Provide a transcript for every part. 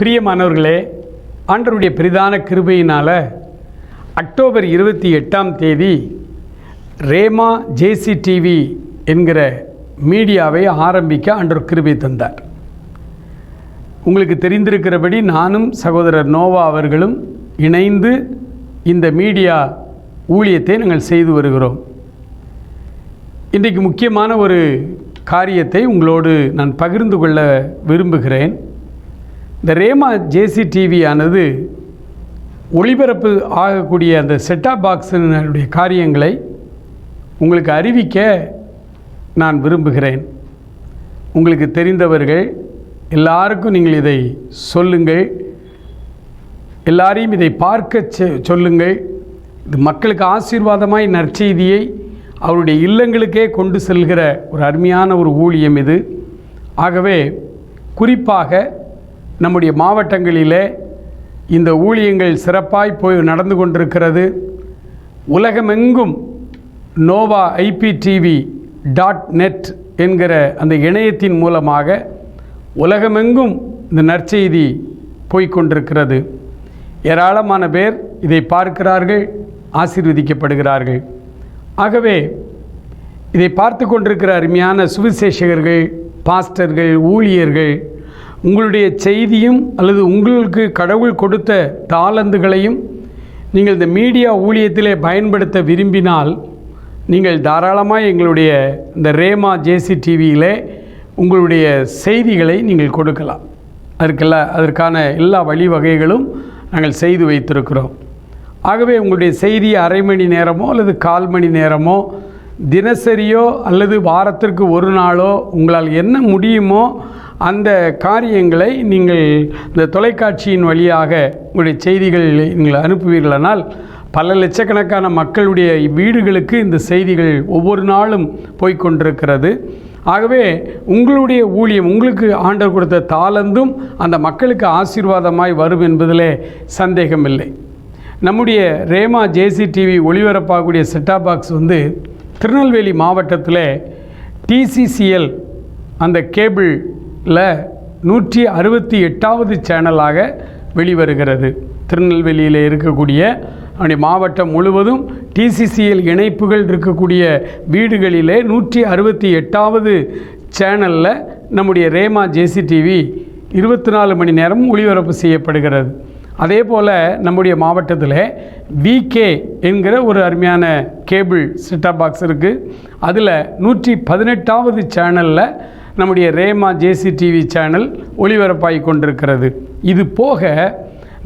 பிரியமானவர்களே ஆண்டவருடைய பிரதான கிருபையினால் அக்டோபர் இருபத்தி எட்டாம் தேதி ரேமா ஜேசி டிவி என்கிற மீடியாவை ஆரம்பிக்க அன்றொரு கிருபை தந்தார். உங்களுக்கு தெரிந்திருக்கிறபடி நானும் சகோதரர் நோவா அவர்களும் இணைந்து இந்த மீடியா ஊழியத்தை நாங்கள் செய்து வருகிறோம். இன்றைக்கு முக்கியமான ஒரு காரியத்தை உங்களோடு நான் பகிர்ந்து கொள்ள விரும்புகிறேன். இந்த ரேமா ஜேசி டிவியானது ஒளிபரப்பு ஆகக்கூடிய அந்த செட்டாப் பாக்ஸினுடைய காரியங்களை உங்களுக்கு அறிவிக்க நான் விரும்புகிறேன். உங்களுக்கு தெரிந்தவர்கள் எல்லாருக்கும் நீங்கள் இதை சொல்லுங்கள். எல்லாரையும் இதை பார்க்க செ- சொல்லுங்கள். இது மக்களுக்கு ஆசீர்வாதமாய் நற்செய்தியை அவருடைய இல்லங்களுக்கே கொண்டு செல்கிற ஒரு அருமையான ஒரு ஊழியம் இது. ஆகவே குறிப்பாக நம்முடைய மாவட்டங்களிலே இந்த ஊழியங்கள் சிறப்பாய் போய் நடந்து கொண்டிருக்கிறது. உலகமெங்கும் நோவா ஐபிடிவி டாட் நெட் என்கிற அந்த இணையத்தின் மூலமாக உலகமெங்கும் இந்த நற்செய்தி போய்க்கொண்டிருக்கிறது ஏராளமான பேர் இதை பார்க்கிறார்கள் ஆசீர்வதிக்கப்படுகிறார்கள். ஆகவே இதை பார்த்து கொண்டிருக்கிற அருமையான சுவிசேஷகர்கள் பாஸ்டர்கள் ஊழியர்கள் உங்களுடைய செய்தியும் அல்லது உங்களுக்கு கடவுள் கொடுத்த தாளந்துகளையும் நீங்கள் இந்த மீடியா ஊழியத்திலே பயன்படுத்த விரும்பினால் நீங்கள் தாராளமாக எங்களுடைய இந்த ரேமா ஜேசி டிவியிலே உங்களுடைய செய்திகளை நீங்கள் கொடுக்கலாம். அதற்கெல்லாம் அதற்கான எல்லா வழிவகைகளும் நாங்கள் செய்து வைத்திருக்கிறோம். ஆகவே உங்களுடைய செய்தி அரை மணி நேரமோ அல்லது கால் மணி நேரமோ தினசரியோ அல்லது வாரத்திற்கு ஒரு நாளோ உங்களால் என்ன முடியுமோ அந்த காரியங்களை நீங்கள் இந்த தொலைக்காட்சியின் வழியாக உங்களுடைய செய்திகள் நீங்கள் அனுப்புவீர்களானால் பல லட்சக்கணக்கான மக்களுடைய வீடுகளுக்கு இந்த செய்திகள் ஒவ்வொரு நாளும் போய்க்கொண்டிருக்கிறது ஆகவே உங்களுடைய ஊழியம் உங்களுக்கு ஆண்டர் கொடுத்த தாளந்தும் அந்த மக்களுக்கு ஆசீர்வாதமாய் வரும் என்பதிலே சந்தேகமில்லை. நம்முடைய ரேமா ஜேசி டிவி ஒளிபரப்பாகக்கூடிய செட்டாப் பாக்ஸ் வந்து திருநெல்வேலி மாவட்டத்தில் டிசிசிஎல் அந்த கேபிள் ல நூற்றி அறுபத்தி எட்டாவது சேனலாக வெளிவருகிறது. திருநெல்வேலியில் இருக்கக்கூடிய நம்முடைய மாவட்டம் முழுவதும் டிசிசிஎல் இணைப்புகள் இருக்கக்கூடிய வீடுகளிலே நூற்றி அறுபத்தி எட்டாவது சேனலில் நம்முடைய ரேமா ஜேசி டிவி இருபத்தி நாலு மணி நேரம் ஒளிபரப்பு செய்யப்படுகிறது. அதே போல் நம்முடைய மாவட்டத்தில் விகே என்கிற ஒரு அருமையான கேபிள் செட்டாப் பாக்ஸ் இருக்குது அதில் நூற்றி பதினெட்டாவது சேனலில் நம்முடைய ரேமா ஜேசி டிவி சேனல் ஒளிபரப்பாகி கொண்டிருக்கிறது. இது போக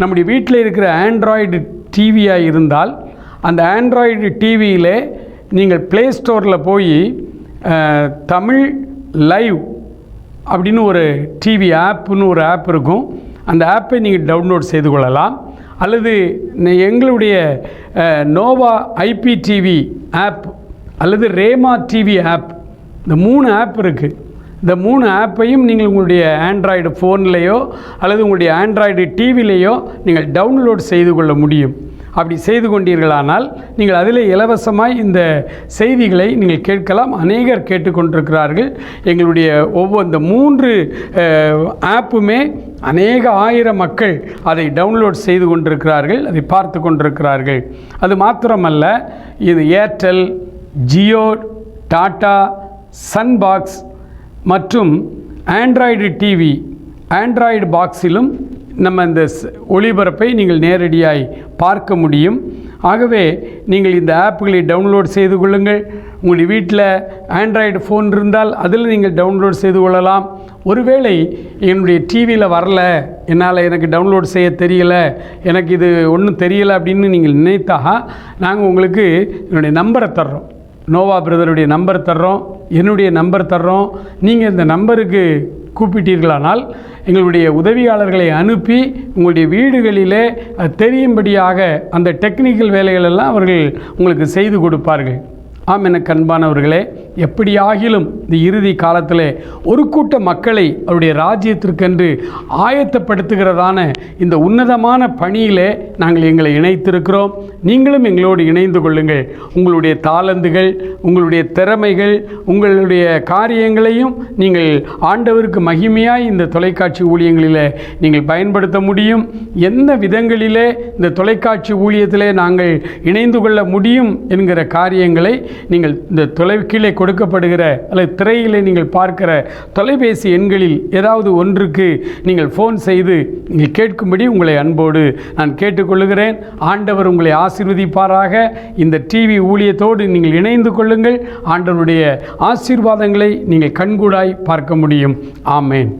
நம்முடைய வீட்டில் இருக்கிற ஆண்ட்ராய்டு டிவியாக இருந்தால் அந்த ஆண்ட்ராய்டு டிவியிலே நீங்கள் ப்ளே ஸ்டோரில் போய் தமிழ் லைவ் அப்படின்னு ஒரு டிவி ஆப்புன்னு ஒரு ஆப் இருக்கும். அந்த ஆப்பை நீங்கள் டவுன்லோட் செய்து கொள்ளலாம். அல்லது எங்களுடைய நோவா ஐபி டிவி ஆப் அல்லது ரேமா டிவி ஆப் இந்த மூணு ஆப் இருக்குது இந்த மூணு ஆப்பையும் நீங்கள் உங்களுடைய ஆண்ட்ராய்டு ஃபோன்லேயோ அல்லது உங்களுடைய ஆண்ட்ராய்டு டிவிலேயோ நீங்கள் டவுன்லோட் செய்து கொள்ள முடியும். அப்படி செய்து கொண்டீர்களானால் நீங்கள் அதில் இலவசமாய் இந்த செய்திகளை நீங்கள் கேட்கலாம். அநேகர் கேட்டுக்கொண்டிருக்கிறார்கள். எங்களுடைய ஒவ்வொரு இந்த மூன்று ஆப்புமே அநேக ஆயிரம் மக்கள் அதை டவுன்லோட் செய்து கொண்டிருக்கிறார்கள் அதை பார்த்து கொண்டிருக்கிறார்கள். அது மாத்திரமல்ல இது ஏர்டெல் ஜியோ டாட்டா சன்பாக்ஸ் மற்றும் ஆண்ட்ராய்டு டிவி ஆண்ட்ராய்டு பாக்ஸிலும் நம்ம இந்த ஸ்- ஒளிபரப்பை நீங்கள் நேரடியாய் பார்க்க முடியும். ஆகவே நீங்கள் இந்த ஆப்புகளை டவுன்லோட் செய்து கொள்ளுங்கள். உங்களுடைய வீட்டில் ஆண்ட்ராய்டு ஃபோன் இருந்தால் அதில் நீங்கள் டவுன்லோட் செய்து கொள்ளலாம். ஒருவேளை என்னுடைய டிவியில் வரல என்னால் எனக்கு டவுன்லோட் செய்ய தெரியலை எனக்கு இது ஒன்றும் தெரியலை அப்படின்னு நீங்கள் நினைத்தா நாங்கள் உங்களுக்கு என்னுடைய நம்பரை தர்றோம். நோவா பிரதருடைய நம்பர் தர்றோம். என்னுடைய நம்பர் தர்றோம். நீங்கள் இந்த நம்பருக்கு கூப்பிட்டீர்களானால் எங்களுடைய உதவியாளர்களை அனுப்பி உங்களுடைய வீடுகளிலே தெரியும்படியாக அந்த டெக்னிக்கல் வேலைகளெல்லாம் அவர்கள் உங்களுக்கு செய்து கொடுப்பார்கள். ஆம் என கண்பானவர்களே எப்படியாகிலும் இந்த இறுதி காலத்தில் ஒரு கூட்ட மக்களை அவருடைய ராஜ்யத்திற்கென்று ஆயத்தப்படுத்துகிறதான இந்த உன்னதமான பணியிலே நாங்கள் எங்களை இணைத்திருக்கிறோம். நீங்களும் எங்களோடு இணைந்து கொள்ளுங்கள். உங்களுடைய தாளந்துகள் உங்களுடைய திறமைகள் உங்களுடைய காரியங்களையும் நீங்கள் ஆண்டவருக்கு மகிமையாய் இந்த தொலைக்காட்சி ஊழியங்களில் நீங்கள் பயன்படுத்த முடியும். எந்த விதங்களிலே இந்த தொலைக்காட்சி ஊழியத்திலே நாங்கள் இணைந்து கொள்ள முடியும் என்கிற காரியங்களை நீங்கள் இந்த தொலை கீழே கொடுக்கப்படுகிற அல்லது திரையிலே நீங்கள் பார்க்கிற தொலைபேசி எண்களில் ஏதாவது ஒன்றுக்கு நீங்கள் ஃபோன் செய்து நீங்கள் கேட்கும்படி உங்களை அன்போடு நான் கேட்டுக்கொள்கிறேன். ஆண்டவர் உங்களை ஆசீர்வதிப்பாராக. இந்த டிவி ஊழியத்தோடு நீங்கள் இணைந்து கொள்ளுங்கள். ஆண்டவருடைய ஆசீர்வாதங்களை நீங்கள் கண்கூடாய் பார்க்க முடியும். ஆமேன்.